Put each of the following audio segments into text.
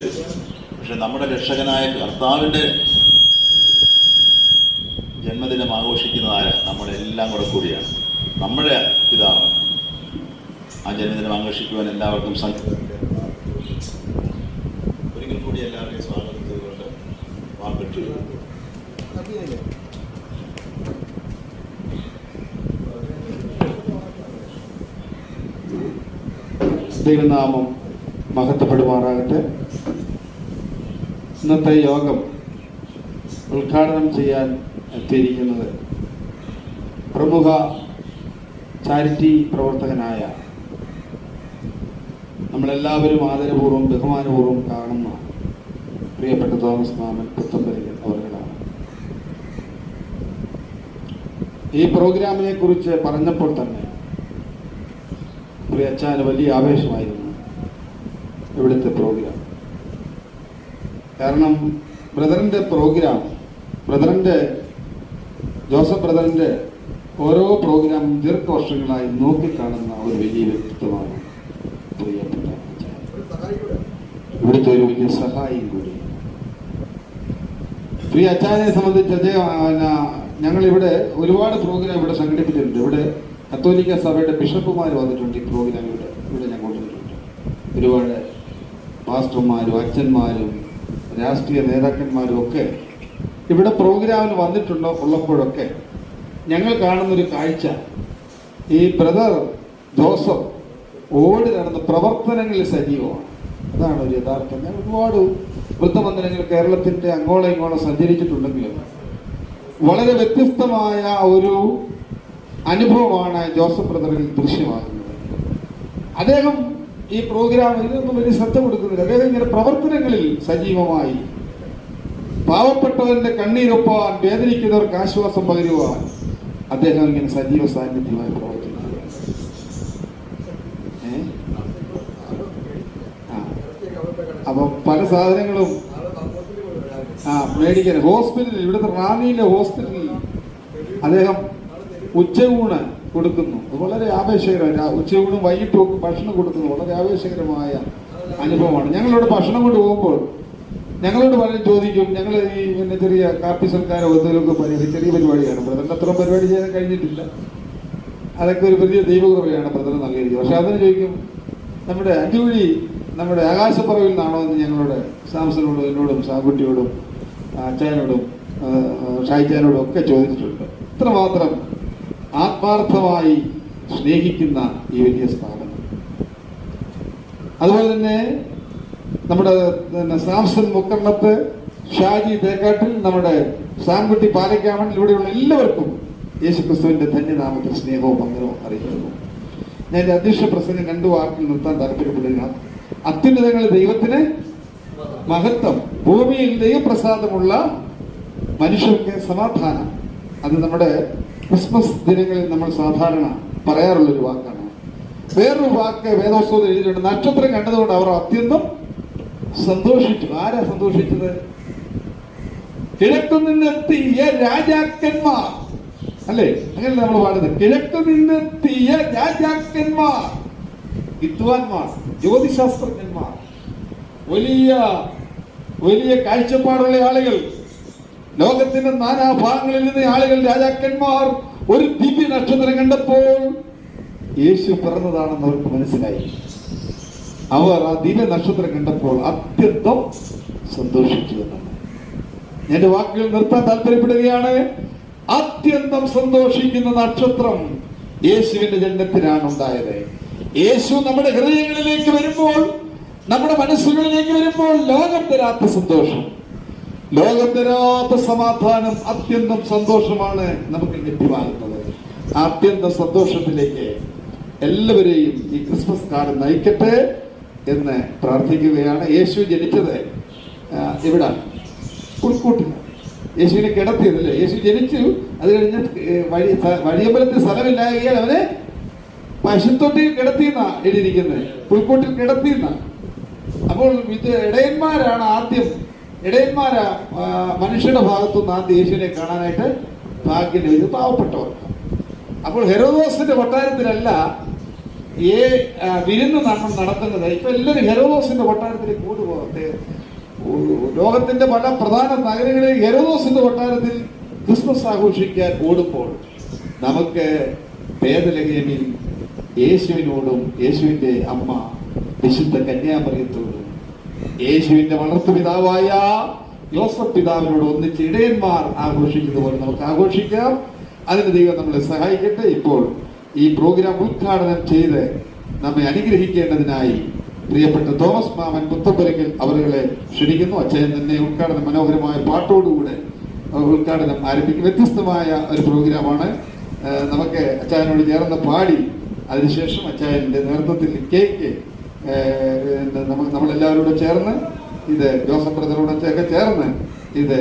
പക്ഷെ നമ്മുടെ രക്ഷകനായ കർത്താവിന്റെ ജന്മദിനം ആഘോഷിക്കുന്നതായ നമ്മളെല്ലാം കൂടെ കൂടിയാണ്. നമ്മുടെ പിതാവ് ആ ജന്മദിനം ആഘോഷിക്കുവാൻ എല്ലാവർക്കും ഒരിക്കൽ കൂടി എല്ലാവരെയും സ്വാഗതം ചെയ്തുകൊണ്ട് വാർപ്പിട്ടു ദൈവനാമം മഹത്വപ്പെടുമാറാകട്ടെ. ഇന്നത്തെ യോഗം ഉദ്ഘാടനം ചെയ്യാൻ എത്തിയിരിക്കുന്നത് പ്രമുഖ ചാരിറ്റി പ്രവർത്തകനായ നമ്മളെല്ലാവരും ആദരപൂർവം ബഹുമാനപൂർവം കാണുന്ന പ്രിയപ്പെട്ട തോമസ് മാമൻ പുത്തമ്പലികൻ അവരുടെ ഈ പ്രോഗ്രാമിനെ കുറിച്ച് പറഞ്ഞപ്പോൾ തന്നെ പ്രിയച്ചാൻ വലിയ ആവേശമായിരുന്നു ഇവിടുത്തെ പ്രോഗ്രാം. കാരണം ബ്രദറിന്റെ പ്രോഗ്രാം ബ്രദറിന്റെ ജോസഫ് ബ്രദറിന്റെ ഓരോ പ്രോഗ്രാമും ദീർഘവർഷങ്ങളായി നോക്കിക്കാണുന്ന ഒരു വലിയ വ്യക്തിത്വമാണ് ഇവിടുത്തെ ഒരു വലിയ സഹായിയും കൂടി. പ്രിയ അച്ചാനെ സംബന്ധിച്ച് അദ്ദേഹം ഞങ്ങളിവിടെ ഒരുപാട് പ്രോഗ്രാം ഇവിടെ സംഘടിപ്പിച്ചിട്ടുണ്ട്. ഇവിടെ കത്തോലിക്ക സഭയുടെ ബിഷപ്പുമാർ വന്നിട്ടുണ്ട് ഈ പ്രോഗ്രാം ഇവിടെ. ഇവിടെ ഞാൻ കൊണ്ടുവന്നിട്ടുണ്ട് ഒരുപാട് മാസ്റ്റർമാരും അച്ഛന്മാരും രാഷ്ട്രീയ നേതാക്കന്മാരും ഒക്കെ ഇവിടെ പ്രോഗ്രാമിന് വന്നിട്ടുണ്ടോ ഉള്ളപ്പോഴൊക്കെ ഞങ്ങൾ കാണുന്നൊരു കാഴ്ച. ഈ ബ്രദർ ജോസഫ് ഓടി നടന്ന പ്രവർത്തനങ്ങളിൽ സജീവമാണ്. അതാണ് ഒരു യഥാർത്ഥം. ഞാൻ ഒരുപാട് വൃത്തമന്ദിരങ്ങൾ കേരളത്തിന്റെ അങ്ങോളം ഇങ്ങോളം സഞ്ചരിച്ചിട്ടുണ്ടെങ്കിലും വളരെ വ്യത്യസ്തമായ ഒരു അനുഭവമാണ് ജോസഫ് ബ്രദറിൽ ദൃശ്യമാകുന്നത്. അദ്ദേഹം ഈ പ്രോഗ്രാമിൽ ഇതിനൊന്നും വലിയ ശ്രദ്ധ കൊടുക്കുന്നില്ല. അദ്ദേഹം ഇങ്ങനെ പ്രവർത്തനങ്ങളിൽ സജീവമായി. പാവപ്പെട്ടവന്റെ കണ്ണീരൊപ്പാൻ വേദനിക്കുന്നവർക്ക് ആശ്വാസം പകരുവാൻ അദ്ദേഹം ഇങ്ങനെ സജീവ സാന്നിധ്യമായി പ്രവർത്തിക്കുന്നു? അപ്പൊ പല സാധനങ്ങളും ആ മേടിക്കാൻ. ഹോസ്പിറ്റലിൽ ഇവിടുത്തെ റാന്നിയിലെ ഹോസ്പിറ്റലിൽ അദ്ദേഹം ഉച്ചയൂണ് കൊടുക്കുന്നു. വളരെ ആവേശകരമായ ഉച്ചയൂണും വൈകിട്ടും ഒക്കെ ഭക്ഷണം കൊടുക്കുന്നു വളരെ ആവേശകരമായ അനുഭവമാണ്. ഞങ്ങളോട് ഭക്ഷണം കൊണ്ട് പോകുമ്പോൾ ഞങ്ങളോട് പലരും ചോദിക്കും ഞങ്ങൾ ഈ പിന്നെ ചെറിയ കാപ്പി സൽക്കാരോ എന്തെങ്കിലുമൊക്കെ പരിപാടി ചെറിയ പരിപാടിയാണ്. പ്രധാന അത്രയും പരിപാടി ചെയ്യാൻ കഴിഞ്ഞിട്ടില്ല. അതൊക്കെ ഒരു വലിയ ദൈവകൃപയാണ് ബ്രദർ നൽകിയിരിക്കുന്നത്. പക്ഷെ അതിന് ചോദിക്കും നമ്മുടെ അഞ്ചുവഴി നമ്മുടെ ആകാശപ്പുറവിൽ നിന്നാണോ എന്ന് ഞങ്ങളുടെ സാംസനോടും എന്നോടും സാകുട്ടിയോടും അച്ചായനോടും ഷായിച്ചാനോടും ഒക്കെ ചോദിച്ചിട്ടുണ്ട്. ഇത്രമാത്രം ആത്മാർത്ഥമായി സ്നേഹിക്കുന്ന ഈ വലിയ സ്ഥാപനം. അതുപോലെ തന്നെ നമ്മുടെ സാംസൺ മുക്കണ്ണത്ത് ഷാജി തേക്കാട്ടിൽ നമ്മുടെ സാംകുട്ടി പാലക്കാമണിൽ ഇവിടെയുള്ള എല്ലാവർക്കും യേശുക്രിസ്തുവിന്റെ ധന്യനാമത്തിൽ സ്നേഹവും വന്ദനവും അറിയിക്കുന്നു. ഞാൻ എന്റെ അധ്യക്ഷ പ്രസംഗം രണ്ടു വാക്കിൽ നിർത്താൻ താല്പര്യപ്പെടുക അത്യുന്നതങ്ങൾ ദൈവത്തിന് മഹത്വം. ഭൂമിയിൽ ദൈവപ്രസാദമുള്ള മനുഷ്യർക്ക് സമാധാനം. അത് നമ്മുടെ ക്രിസ്മസ് ദിനങ്ങളിൽ നമ്മൾ സാധാരണ പറയാറുള്ളൊരു വാക്കാണ്. വേറൊരു വാക്ക് വേദോസ്തോത്തിൽ എഴുതിയിട്ടുണ്ട്. നക്ഷത്രം കണ്ടതുകൊണ്ട് അവർ അത്യന്തം സന്തോഷിച്ചു. ആരാ സന്തോഷിച്ചത്? കിഴക്കു നിന്നെത്തിയ രാജാക്കന്മാർ. അല്ലേ? അങ്ങനെ നമ്മൾ പാടുന്നത്? കിഴക്കു നിന്നെത്തിയ രാജാക്കന്മാർ. വിദ്വാൻമാർ ജ്യോതിശാസ്ത്രജ്ഞന്മാർ. വലിയ വലിയ കാഴ്ചപ്പാടുള്ള ആളുകൾ. ലോകത്തിന്റെ നാനാഭാഗങ്ങളിൽ നിന്ന് ആളുകൾ രാജാക്കന്മാർ ഒരു ദിവ്യ നക്ഷത്രം കണ്ടപ്പോൾ യേശു പിറന്നതാണെന്ന് അവർക്ക് മനസ്സിലായി. അവർ ആ ദിവ്യ നക്ഷത്രം കണ്ടപ്പോൾ അത്യന്തം സന്തോഷിച്ചു എന്നാണ്. എന്റെ വാക്കുകൾ നിർത്താൻ താല്പര്യപ്പെടുകയാണ്. അത്യന്തം സന്തോഷിക്കുന്ന നക്ഷത്രം യേശുവിന്റെ ജന്മത്തിനാണ് ഉണ്ടായത്. യേശു നമ്മുടെ ഹൃദയങ്ങളിലേക്ക് വരുമ്പോൾ നമ്മുടെ മനസ്സുകളിലേക്ക് വരുമ്പോൾ ലോകം തരാത്ത സന്തോഷം. ലോകം തരാത്ത സമാധാനം അത്യന്തം സന്തോഷമാണ് നമുക്ക് ലഭ്യമാകുന്നത് അത്യന്തം സന്തോഷത്തിലേക്ക് എല്ലാവരെയും ഈ ക്രിസ്മസ് കാലം നയിക്കട്ടെ എന്ന് പ്രാർത്ഥിക്കുകയാണ്. യേശു ജനിച്ചത് ഇവിടെ പുൽക്കൂട്ടിൽ യേശുവിനെ കിടത്തിയതല്ലേ യേശു ജനിച്ചു അത് കഴിഞ്ഞ് വഴി വഴിയമ്പലത്തിൽ സ്ഥലമില്ലായാൽ അവനെ പശുത്തൊട്ടിയിൽ കിടത്തിയെന്നാ എഴുതിയിരിക്കുന്നത്. പുൽക്കൂട്ടിൽ കിടത്തിയെന്ന. അപ്പോൾ ഇത് ഇടയന്മാരാണ് ആദ്യം ഇടയന്മാരാ മനുഷ്യരുടെ ഭാഗത്തുനിന്ന് ആ ദേശീയനെ കാണാനായിട്ട് ഭാഗ്യം ചെയ്ത് പാവപ്പെട്ടവർ. അപ്പോൾ ഹെറോദോസിന്റെ കൊട്ടാരത്തിലല്ല ഏ വിരുന്ന് നമ്മൾ നടത്തുന്നത്. ഇപ്പൊ എല്ലാവരും ഹെറോദോസിന്റെ കൊട്ടാരത്തിലേക്ക് കൂടുപോകട്ടെ. ലോകത്തിന്റെ പല പ്രധാന നഗരങ്ങളിൽ ഹെറോദോസിന്റെ കൊട്ടാരത്തിൽ ക്രിസ്മസ് ആഘോഷിക്കാൻ ഓടുമ്പോൾ നമുക്ക് ഭേദലഹേമിൽ യേശുവിനോടും യേശുവിന്റെ അമ്മ വിശുദ്ധ കന്യാമറിയത്തോടും യേശുവിന്റെ വളർത്തുപിതാവായ ജോസഫ് പിതാവിനോട് ഒന്നിച്ച് ഇടയന്മാർ ആഘോഷിക്കുന്നത് പോലെ നമുക്ക് ആഘോഷിക്കാം. അതിന് ദൈവം നമ്മളെ സഹായിക്കട്ടെ. ഇപ്പോൾ ഈ പ്രോഗ്രാം ഉദ്ഘാടനം ചെയ്ത് നമ്മെ അനുഗ്രഹിക്കേണ്ടതിനായി പ്രിയപ്പെട്ട തോമസ് മാമൻ പുത്തമ്പരക്കൽ അവരുകളെ ക്ഷണിക്കുന്നു. അച്ഛൻ തന്നെ ഉദ്ഘാടനം മനോഹരമായ പാട്ടോടുകൂടെ ഉദ്ഘാടനം ആരംഭിക്കും. വ്യത്യസ്തമായ ഒരു പ്രോഗ്രാമാണ്. നമുക്ക് അച്ചായനോട് ചേർന്ന് പാടി. അതിനുശേഷം അച്ചായന്റെ നേതൃത്വത്തിൽ കേക്ക് നമ്മളെല്ലാവരോടും ചേർന്ന് ഇത് ജോസഫ് ബ്രദറോടൊക്കെ ചേർന്ന് ഇത്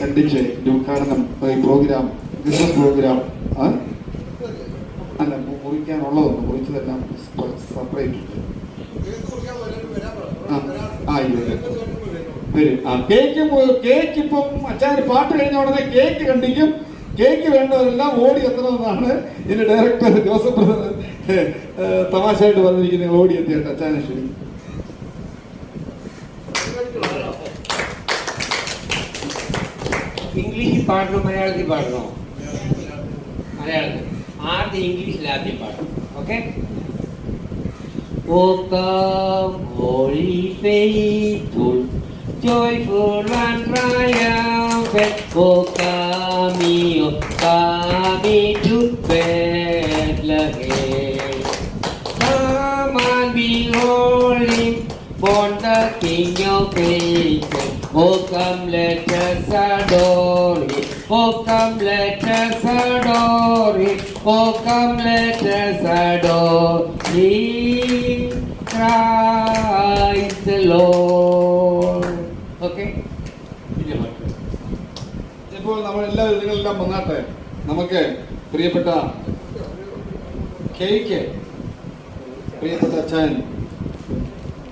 കണ്ടിച്ച് ഉദ്ഘാടനം ഈ പ്രോഗ്രാം ക്രിസ്മസ് പ്രോഗ്രാം? അല്ല മുറിക്കാനുള്ളതൊന്ന് മുറിച്ചതെല്ലാം സെപ്പറേറ്റ് ആ ആ ഇവിടെ വരും. ആ കേക്ക് കേക്ക് പാട്ട് കഴിഞ്ഞ ഉടനെ കേക്ക് കണ്ടിക്കും കേക്ക് വേണ്ടവരെല്ലാം ഓടി എത്തണമെന്നാണ് ഇതിന്റെ ഡയറക്ടർ ജോസഫ് ബ്രദർ തമാശയായിട്ട് പറഞ്ഞിരിക്കുന്നത് നിങ്ങൾ ഓടി എത്തിയിട്ട് അച്ചാനെ ക്ഷണിക്കും ഇംഗ്ലീഷിൽ പാടണോ മലയാളത്തിൽ പാടണോ മലയാളത്തിൽ ആദ്യം ഇംഗ്ലീഷിൽ ആദ്യം പാടണം okay O come, holy faithful, joyful and triumphant. O come, O come to Bethlehem. King of Ages. Oh, come, let us adore him. Oh, come, let us adore him. Oh, come, let us adore him. Christ the Lord. Okay? ഇപ്പോൾ നമ്മൾ എല്ലാവരും നിങ്ങളെല്ലാം വന്നാട്ടെ നമുക്ക് പ്രിയപ്പെട്ട cake പ്രിയപ്പെട്ട അച്ഛൻ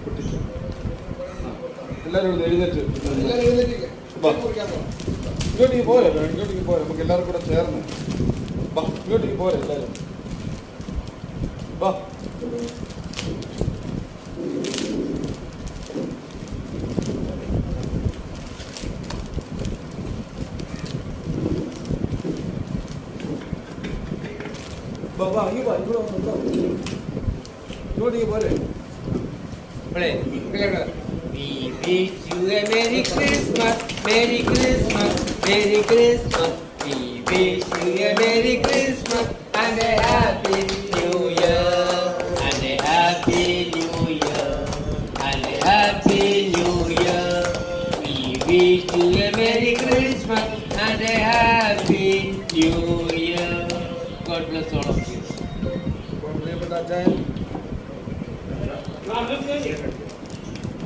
പൊട്ടിച്ചു. ആ, എല്ലാവരും ഇവിടെ എഴുന്നേറ്റ്. ഇങ്ങോട്ടേക്ക് പോരെ ഇങ്ങോട്ടേക്ക് പോരെ നമുക്ക് എല്ലാവരും കൂടെ ചേർന്ന് ബാ ഇങ്ങോട്ടേക്ക് പോരെ എല്ലാവരും ബാ വാ ഇങ്ങ് വാ ഇവിടെ വന്ന്. ഇങ്ങോട്ടേക്ക് പോരെ Play. We wish you a Merry Christmas, Merry Christmas, Merry Christmas. We wish you a Merry Christmas and a Happy New Year, and a Happy New Year, and a Happy New Year. We wish you a Merry Christmas and a Happy New Year. God bless all of you.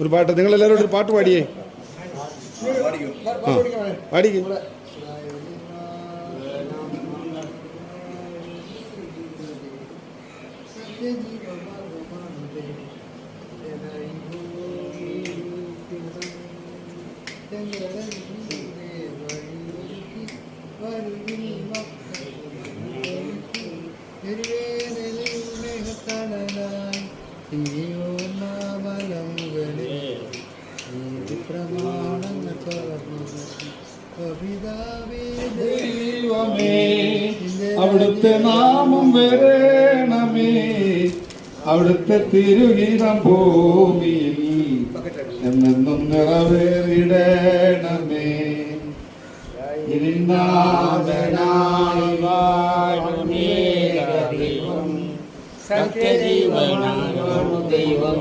ഒരു പാട്ട് നിങ്ങൾ എല്ലാവരും ഒരു പാട്ട് പാടിയേ. പാട്ട് പഠിക്കാൻ പാടിക്ക്. ദൈവമേ അവിടുത്തെ നാമം വരണമേ. അവിടുത്തെ തിരുഗീതം ഭൂമിയിൽ എന്നെന്നും നിറവേറിടണമേ. ഇതിനാഥനായി വാഴുന്നേകം സത്യദൈവനാണ് ദൈവം.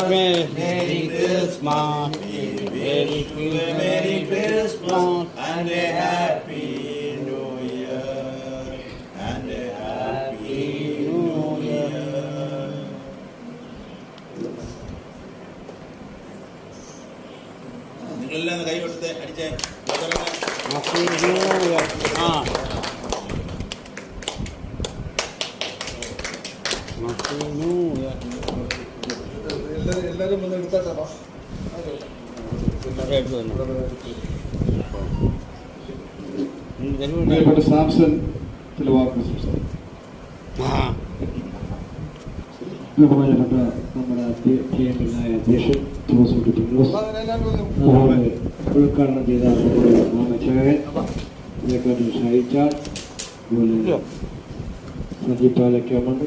Merry, Merry Christmas. Merry Christmas. Merry Christmas. And a happy New Year. And a happy New Year. നിങ്ങളെല്ലാം കൈ കൊടുത്ത് അടിച്ചേ എല്ലാവരും വന്ന് എടുത്താട്ടാ സാംസൺ ചില വാക്കുകൾ സംസാരിക്കും. ബഹുമാനപ്പെട്ട നമ്മുടെ പ്രിയങ്കരനായ അധ്യക്ഷൻ തോമസ് കുട്ടി പിന്നോസ് അതുപോലെ ഉദ്ഘാടനം ചെയ്ത നമ്മുടെ നാമചേകൻ ഇതേക്കാട്ടിൽ ഷായിച്ചാൽ അതുപോലെ സജീവ് പാലക്കാമുണ്ട്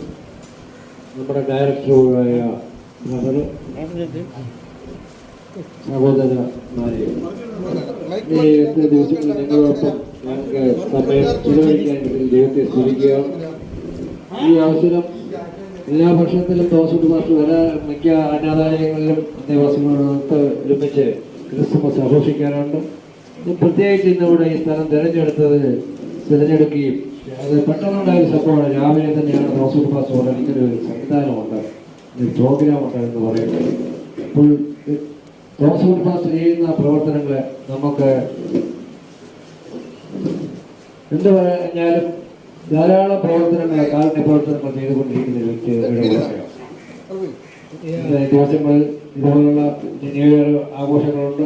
നമ്മുടെ ഡയറക്ടറുമായ ബ്രദർ സഹോദരന്മാരെ നിങ്ങളോടൊപ്പം ഞങ്ങൾക്ക് സമയം ചിലവഴിക്കാൻ ദൈവത്തെ സ്തുതിക്കുകയാണ് ഈ അവസരം എല്ലാ വർഷത്തിലും തോമസ് മാസം വരാ മിക്ക അനാഥാലയങ്ങളിലും ദേവസ്വങ്ങളോടൊത്ത് ഒരുമിച്ച് ക്രിസ്മസ് ആഘോഷിക്കാറുണ്ട് പ്രത്യേകിച്ച് ഇന്നിവിടെ ഈ സ്ഥലം തിരഞ്ഞെടുത്തത് തിരഞ്ഞെടുക്കുകയും അത് പെട്ടെന്നുണ്ടായ ഒരു സംഭവമാണ് രാവിലെ തന്നെയാണ് തോമസ് മാസം സംവിധാനമുണ്ട് ഒരു പ്രോഗ്രാം ഉണ്ട് എന്ന് പറയുന്നത്. അപ്പോൾ തോമസ് മാസ്റ്റർ ചെയ്യുന്ന പ്രവർത്തനങ്ങൾ നമുക്ക് എന്ത് പറഞ്ഞാലും ധാരാളം പ്രവർത്തനങ്ങൾ കാരുണ്യ പ്രവർത്തനങ്ങൾ ചെയ്തുകൊണ്ടിരിക്കുന്ന ഒരു വ്യക്തി ഇടപെടുകയാണ് ദിവസങ്ങളിൽ ഇതുപോലുള്ള ന്യൂ ആഘോഷങ്ങളുണ്ട്.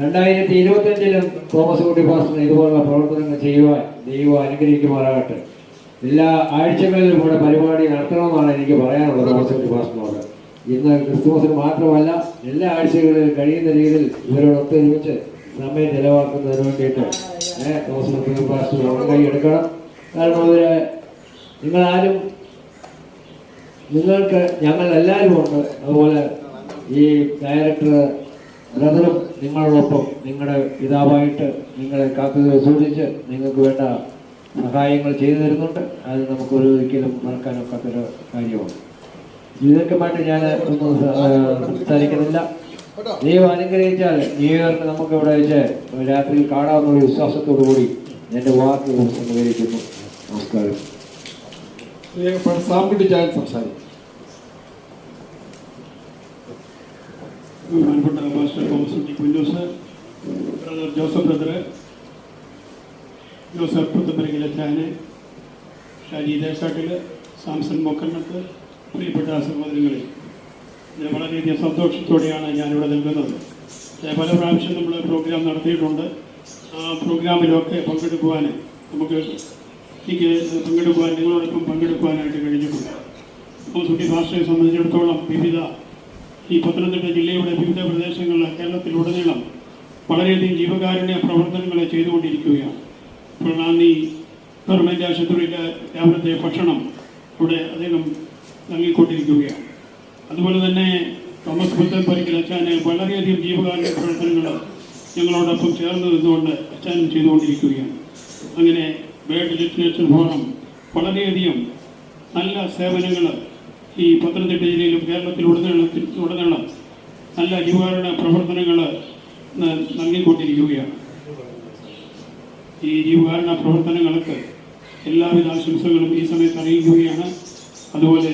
രണ്ടായിരത്തി ഇരുപത്തഞ്ചിലും തോമസ് കുട്ടി പാസ്റ്റർ ഇതുപോലുള്ള പ്രവർത്തനങ്ങൾ ചെയ്യുവാൻ ദൈവം അനുഗ്രഹിക്കുമാറാകട്ടെ. എല്ലാ ആഴ്ചകളിലും ഇവിടെ പരിപാടി നടത്തണമെന്നാണ് എനിക്ക് പറയാനുള്ളത് കുട്ടി പാസ്റ്ററിനോട് ഇന്ന് ക്രിസ്തുമസിന് മാത്രമല്ല എല്ലാ ആഴ്ചകളിലും കഴിയുന്ന രീതിയിൽ ഇവരോടൊത്ത് ചോദിച്ച് സമയം ചിലവാക്കുന്നതിന് വേണ്ടിയിട്ട് പാസ്റ്റർ മുൻകൈ എടുക്കണം. കാരണം അവർ നിങ്ങളാരും നിങ്ങൾക്ക് ഞങ്ങൾ എല്ലാവരും ഉണ്ട്. അതുപോലെ ഈ ഡയറക്ടർ ബ്രദറും നിങ്ങളോടൊപ്പം നിങ്ങളുടെ പിതാവായിട്ട് നിങ്ങളെ കാത്തു സൂക്ഷിച്ച് നിങ്ങൾക്ക് വേണ്ട സഹായങ്ങൾ ചെയ്തു തരുന്നുണ്ട്. അത് നമുക്ക് ഒരു ഒരിക്കലും മറക്കാനൊക്കാത്തൊരു കാര്യമാണ്. ജീവിതമായിട്ട് ഞാൻ ഒന്നും സംസാരിക്കുന്നില്ല. ദൈവം അനുഗ്രഹിച്ചാൽ ജീവിതത്തിൽ നമുക്ക് ഇവിടെ വെച്ച് രാത്രിയിൽ കാണാവുന്ന വിശ്വാസത്തോടു കൂടി എന്റെ വാക്ക് സംഗ്രഹിക്കുന്നു. നമസ്കാരം. സാമ്പുട്ടി ചായൻ സംസാരിക്കും. Master Thomas Kunjoos brother Joseph brother Joseph പുത്തമ്പരങ്ങിലെ ചാന് ഷാജി ദേശാട്ടിൽ സാംസൺ മൊക്കണ്ണത്ത് പ്രിയപ്പെട്ട സഹോദരങ്ങളെ വളരെയധികം സന്തോഷത്തോടെയാണ് ഞാനിവിടെ നിൽക്കുന്നത്. പല പ്രാവശ്യം നമ്മൾ പ്രോഗ്രാം നടത്തിയിട്ടുണ്ട്. ആ പ്രോഗ്രാമിലൊക്കെ പങ്കെടുക്കുവാൻ നമുക്ക് എനിക്ക് പങ്കെടുക്കുവാൻ നിങ്ങളോടൊപ്പം പങ്കെടുക്കുവാനായിട്ട് കഴിഞ്ഞിട്ടുണ്ട്. അപ്പോൾ സുട്ടി ഭാഷയെ സംബന്ധിച്ചിടത്തോളം വിവിധ ഈ പത്തനംതിട്ട ജില്ലയുടെ വിവിധ പ്രദേശങ്ങളിൽ കേരളത്തിലുടനീളം വളരെയധികം ജീവകാരുണ്യ പ്രവർത്തനങ്ങൾ ചെയ്തുകൊണ്ടിരിക്കുകയാണ്. ഇപ്പോൾ നാം ഈ ഗവൺമെന്റ് ആശുപത്രിയിലെ രാവിലത്തെ ഭക്ഷണം ഇവിടെ അദ്ദേഹം നൽകിക്കൊണ്ടിരിക്കുകയാണ്. അതുപോലെ തന്നെ തോമസ് പുത്തൻ പരിക്കൽ അച്ഛന് വളരെയധികം ജീവകാരുണ്യ പ്രവർത്തനങ്ങൾ ഞങ്ങളോടൊപ്പം ചേർന്ന് നിന്നുകൊണ്ട് അച്ഛനും ചെയ്തുകൊണ്ടിരിക്കുകയാണ്. അങ്ങനെ വേൾഡ് ലിറ്ററേച്ചർ ഫോറം വളരെയധികം നല്ല സേവനങ്ങൾ ഈ പത്തനംതിട്ട ജില്ലയിലും കേരളത്തിൽ ഉടനീളത്തിൽ ഉടനീളം നല്ല ജീവകാരുണ്യ പ്രവർത്തനങ്ങൾ നൽകിക്കൊണ്ടിരിക്കുകയാണ്. ഈ ജീവകാരണ പ്രവർത്തനങ്ങൾക്ക് എല്ലാവിധ ആശംസകളും ഈ സമയത്ത് അറിയിക്കുകയാണ്. അതുപോലെ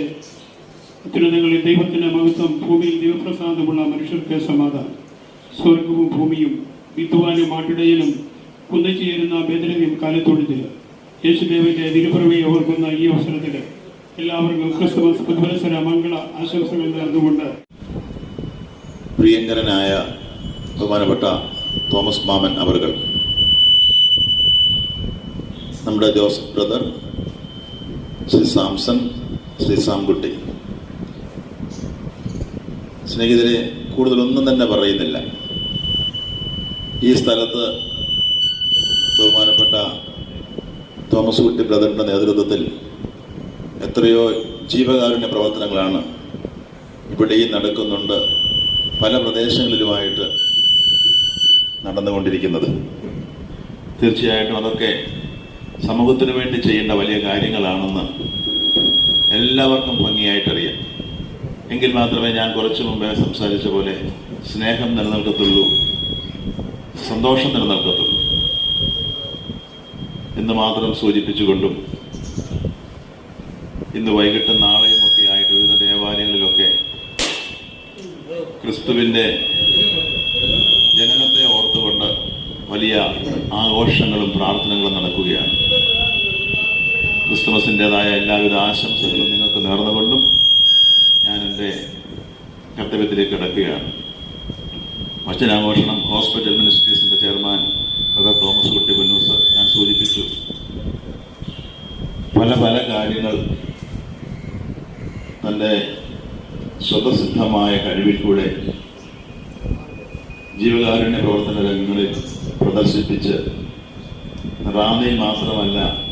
അത്യുന്നതങ്ങളിൽ ദൈവത്തിന്റെ മഹത്വം ഭൂമിയിൽ ദൈവപ്രസാദമുള്ള മനുഷ്യർക്ക് സമാധാനം. സ്വർഗവും ഭൂമിയും വിദ്വാനും ആട്ടിടയിലും കുന്നിച്ചേരുന്ന ബേദലയും കാലത്തൊഴുതിൽ യേശുദേവന്റെ തിരുപ്പിറവിയെ ഓർക്കുന്ന ഈ അവസരത്തിൽ എല്ലാവർക്കും ക്രിസ്തുമസ് പുതുവത്സര മംഗള ആശംസകൾ നേർന്നുകൊണ്ട് പ്രിയങ്കരനായ ബഹുമാനപ്പെട്ട തോമസ് മാമൻ അവറുകൾ. നമ്മുടെ Joseph brother Shri Samson Shri Samkutty. സ്നേഹിതരെ കൂടുതലൊന്നും തന്നെ പറയുന്നില്ല. ഈ സ്ഥലത്ത് ബഹുമാനപ്പെട്ട തോമസ് കുട്ടി ബ്രദറിന്റെ നേതൃത്വത്തിൽ എത്രയോ ജീവകാരുണ്യ പ്രവർത്തനങ്ങളാണ് ഇവിടെയും നടക്കുന്നുണ്ട്. പല പ്രദേശങ്ങളിലുമായിട്ട് നടന്നുകൊണ്ടിരിക്കുന്നത്. തീർച്ചയായിട്ടും അതൊക്കെ സമൂഹത്തിന് വേണ്ടി ചെയ്യേണ്ട വലിയ കാര്യങ്ങളാണെന്ന് എല്ലാവർക്കും ഭംഗിയായിട്ടറിയാം. എങ്കിൽ മാത്രമേ ഞാൻ കുറച്ചു മുമ്പേ സംസാരിച്ച പോലെ സ്നേഹം നിലനിൽക്കത്തുള്ളൂ സന്തോഷം നിലനിൽക്കത്തുള്ളൂ എന്ന് മാത്രം സൂചിപ്പിച്ചുകൊണ്ടും ഇന്ന് വൈകിട്ട് നാളെയും ഒക്കെ ആയിട്ട് വിവിധ ദേവാലയങ്ങളിലൊക്കെ ക്രിസ്തുവിന്റെ ജനനത്തെ ഓർത്തുകൊണ്ട് വലിയ ആഘോഷങ്ങളും പ്രാർത്ഥനകളും നടക്കുകയാണ്. ക്രിസ്തുമസിന്റെതായ എല്ലാവിധ ആശംസകളും നിങ്ങൾക്ക് നേർന്നുകൊണ്ടും ഞാൻ എന്റെ കർത്തവ്യത്തിലേക്ക് കിടക്കുകയാണ്. വചനാഘോഷണം hospital മിനിസ്ട്രീസിന്റെ chairman brother Thomas Kutty sir ഞാൻ സൂചിപ്പിച്ചു. പല പല കാര്യങ്ങൾ തന്റെ സ്വതസിദ്ധമായ കഴിവിൽ കൂടെ ജീവകാരുണ്യ പ്രവർത്തന രംഗങ്ങളിൽ പ്രദർശിപ്പിച്ച് റാന്നി മാത്രമല്ല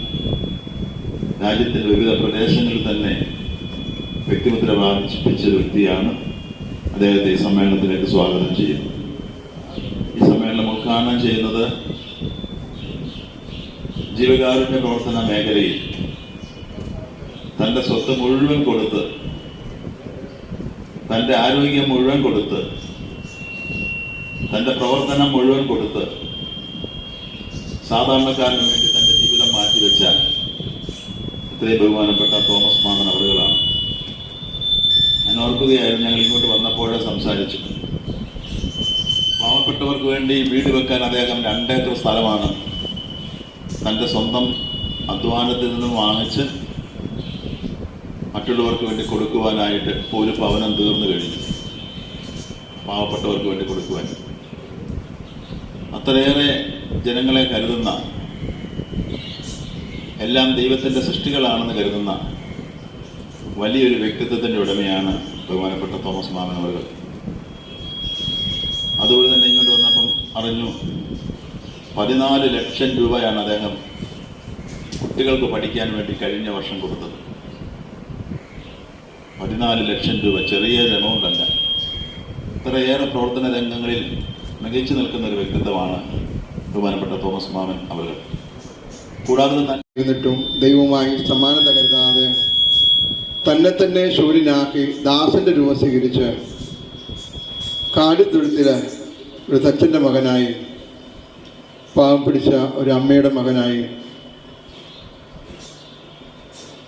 രാജ്യത്തിന്റെ വിവിധ പ്രദേശങ്ങളിൽ തന്നെ വ്യക്തിമുദ്ര വാർജിപ്പിച്ച ഒരു വ്യക്തിയാണ് അദ്ദേഹത്തെ ഈ സമ്മേളനത്തിലേക്ക് സ്വാഗതം ചെയ്യുന്നു ഈ സമ്മേളനം ഉദ്ഘാടനം ചെയ്യുന്നത് ജീവകാരുണ്യ പ്രവർത്തന മേഖലയിൽ തന്റെ സ്വത്ത് മുഴുവൻ കൊടുത്ത് തന്റെ ആരോഗ്യം മുഴുവൻ കൊടുത്ത് തന്റെ പ്രവർത്തനം മുഴുവൻ കൊടുത്ത് സാധാരണക്കാരന് വേണ്ടി തന്റെ ജീവിതം മാറ്റിവെച്ച ഇത്രയും ബഹുമാനപ്പെട്ട തോമസ് മാമൻ അവളുകളാണ് ഞാൻ ഓർക്കുകയായിരുന്നു ഞങ്ങൾ ഇങ്ങോട്ട് വന്നപ്പോഴേ സംസാരിച്ചു. പാവപ്പെട്ടവർക്ക് വേണ്ടി വീട് വെക്കാൻ അദ്ദേഹം രണ്ടേക്കർ സ്ഥലമാണ്. തന്റെ സ്വന്തം അധ്വാനത്തിൽ നിന്നും വാങ്ങിച്ച് മറ്റുള്ളവർക്ക് വേണ്ടി കൊടുക്കുവാനായിട്ട് ഒരു ഭവനം തീർന്നു കഴിഞ്ഞു. പാവപ്പെട്ടവർക്ക് വേണ്ടി കൊടുക്കുവാൻ. അത്രയേറെ ജനങ്ങളെ കരുതുന്ന എല്ലാം ദൈവത്തിന്റെ സൃഷ്ടികളാണെന്ന് കരുതുന്ന വലിയൊരു വ്യക്തിത്വത്തിന്റെ ഉടമയാണ് ബഹുമാനപ്പെട്ട തോമസ് മാമൻ അവർ അതുപോലെ തന്നെ ഇങ്ങോട്ട് വന്നപ്പം അറിഞ്ഞു പതിനാല് ലക്ഷം രൂപയാണ് അദ്ദേഹം കുട്ടികൾക്ക് പഠിക്കാൻ വേണ്ടി കഴിഞ്ഞ വർഷം കൊടുത്തത്. പതിനാല് ലക്ഷം രൂപ ചെറിയ അല്ല. ഇത്രയേറെ പ്രവർത്തന രംഗങ്ങളിൽ മികച്ചു നിൽക്കുന്ന ഒരു വ്യക്തിത്വമാണ് ബഹുമാനപ്പെട്ട തോമസ് മാമൻ അവർ കൂടാതെ എന്നിട്ടും ദൈവമായി സമാനത കരുതാതെ തന്നെ തന്നെ ശൂര്യനാക്കി ദാസന്റെ രൂപം സ്വീകരിച്ച് കാടിത്തൊഴുത്തിൽ ഒരു തച്ചന്റെ മകനായി പാവം പിടിച്ച ഒരു അമ്മയുടെ മകനായി.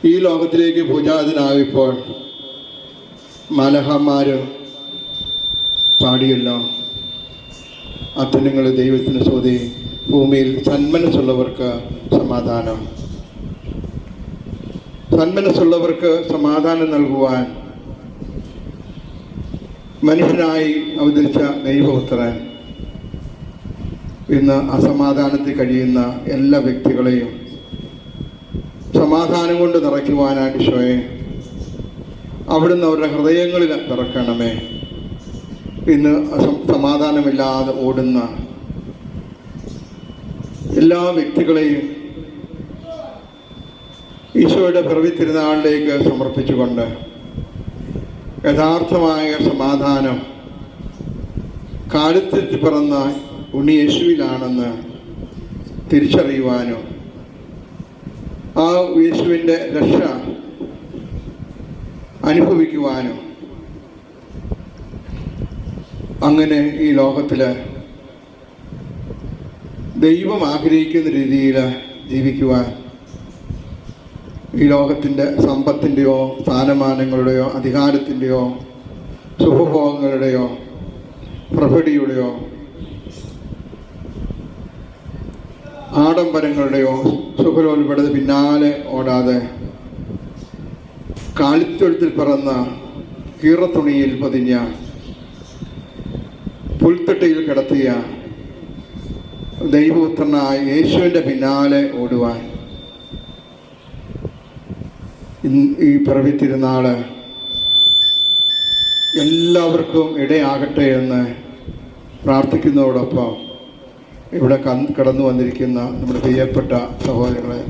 ഈ ലോകത്തിലേക്ക് പൂജാതനായപ്പോൾ മലഹമാർ പാടിയല്ലോ. അത്തരങ്ങൾ ദൈവത്തിന് സ്തുതി. ഭൂമിയിൽ സന്മനസ്സുള്ളവർക്ക് സമാധാനം. സന്മനസ്സുള്ളവർക്ക് സമാധാനം നൽകുവാൻ മനുഷ്യനായി അവതരിച്ച ദൈവപുത്രൻ ഇന്ന് അസമാധാനത്തിൽ കഴിയുന്ന എല്ലാ വ്യക്തികളെയും സമാധാനം കൊണ്ട് നിറയ്ക്കുവാനായിട്ട് ഈശോയെ. അവിടുന്ന് അവരുടെ ഹൃദയങ്ങളിൽ നിറക്കണമേ ഇന്ന് സമാധാനമില്ലാതെ ഓടുന്ന എല്ലാ വ്യക്തികളെയും ഈശോയുടെ പിറവി തിരുനാളിലേക്ക് സമർപ്പിച്ചുകൊണ്ട് യഥാർത്ഥമായ സമാധാനം കാലത്തെത്തി പിറന്ന ഉണ്ണിയേശുവിലാണെന്ന് തിരിച്ചറിയുവാനും ആ യേശുവിന്റെ രക്ഷ അനുഭവിക്കുവാനും അങ്ങനെ ഈ ലോകത്തിൽ ദൈവം ആഗ്രഹിക്കുന്ന രീതിയിൽ ജീവിക്കുവാൻ. ഈ ലോകത്തിന്റെ സമ്പത്തിന്റെയോ സ്ഥാനമാനങ്ങളുടെയോ അധികാരത്തിന്റെയോ സുഖഭോഗങ്ങളുടെയോ പ്രഭടിയുടെയോ ആഡംബരങ്ങളുടെയോ സുഖലോൽപടത് പിന്നാലെ ഓടാതെ കാലിത്തൊഴുത്തിൽ പിറന്ന കീറത്തുണിയിൽ പതിഞ്ഞ പുൽത്തട്ടയിൽ കിടത്തിയ ദൈവപുത്രനായ യേശുവിന്റെ പിന്നാലെ ഓടുവാൻ. ഈ പിറവി തിരുനാൾ എല്ലാവർക്കും ഇടയാകട്ടെ എന്ന് പ്രാർത്ഥിക്കുന്നതോടൊപ്പം ഇവിടെ കടന്നു വന്നിരിക്കുന്ന നമ്മുടെ പ്രിയപ്പെട്ട സഹോദരങ്ങളെ